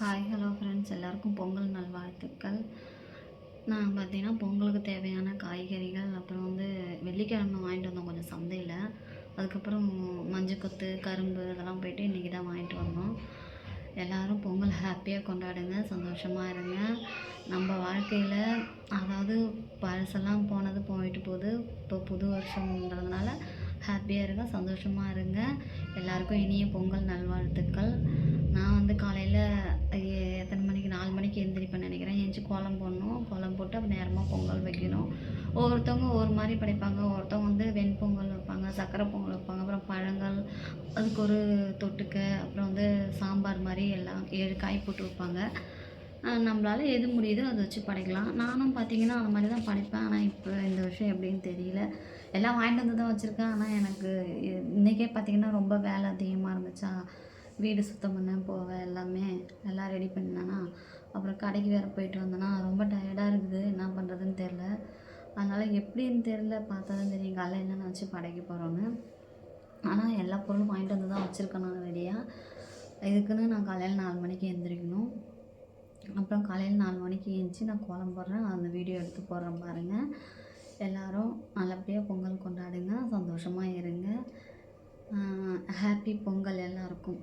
Hi hello friends எல்லாருக்கும் பொங்கல் நல்வாழ்த்துக்கள். நான் பார்த்தீங்கன்னா பொங்கலுக்கு தேவையான காய்கறிகள் அப்புறம் வந்து வெள்ளிக்கிழமை வாங்கிட்டு வந்தோம் கொஞ்சம் சந்தையில். அதுக்கப்புறம் மஞ்சக்கொத்து கரும்பு இதெல்லாம் போயிட்டு இன்றைக்கி தான் வாங்கிட்டு வந்தோம். எல்லோரும் பொங்கல் ஹாப்பியாக கொண்டாடுங்க சந்தோஷமாக இருங்க. நம்ம வாழ்க்கையில் அதாவது பழசெல்லாம் போனது போயிட்டு போகுது. இப்போ புது வருஷம்ன்றதுனால ஹாப்பியாக இருங்க சந்தோஷமாக இருங்க. எல்லாருக்கும் இனிய பொங்கல் நல்வாழ்த்து போடணும் கோலம் போட்டு அப்புறம் நேரமாக பொங்கல் வைக்கணும். ஒவ்வொருத்தவங்க ஒவ்வொரு மாதிரி படைப்பாங்க. ஒருத்தவங்க வந்து வெண்பொங்கல் வைப்பாங்க சக்கரை பொங்கல் வைப்பாங்க அப்புறம் பழங்கள் அதுக்கு ஒரு தொட்டுக்க அப்புறம் வந்து சாம்பார் மாதிரி எல்லாம் ஏழு காய் போட்டு வைப்பாங்க. நம்மளால் எது முடியுதோ அதை வச்சு படைக்கலாம். நானும் பார்த்தீங்கன்னா அந்த மாதிரி தான் படைப்பேன். ஆனால் இப்போ இந்த விஷயம் எப்படின்னு தெரியல. எல்லாம் வாங்கிட்டு வந்து தான் வச்சுருக்கேன். ஆனால் எனக்கு இன்றைக்கே பார்த்தீங்கன்னா ரொம்ப வேலை அதிகமாக இருந்துச்சா. வீடு சுத்தம் பண்ண போவேன் எல்லாமே எல்லாம் ரெடி பண்ணேன்னா அப்புறம் கடைக்கு வேறு போயிட்டு வந்தேன்னா ரொம்ப டயர்டாக இருக்குது. என்ன பண்ணுறதுன்னு தெரில அதனால் எப்படின்னு தெரில பார்த்தா தான் தெரியும். காலையில் என்னென்ன வச்சு படைக்க போகிறோன்னு ஆனால் எல்லா பொருளும் வாங்கிட்டு வந்து தான் வச்சுருக்கேன் நான் ரெடியாக இதுக்குன்னு நான் காலையில் நாலு மணிக்கு எழுந்திரிக்கணும் அப்புறம் காலையில் நாலு மணிக்கு எழுந்துச்சி நான் கோலம் போடுறேன். அந்த வீடியோ எடுத்து போடுறேன் பாருங்கள் எல்லோரும் நல்லபடியாக பொங்கல் கொண்டாடுங்க. சந்தோஷமாக இருங்க. ஹாப்பி பொங்கல் எல்லாருக்கும்.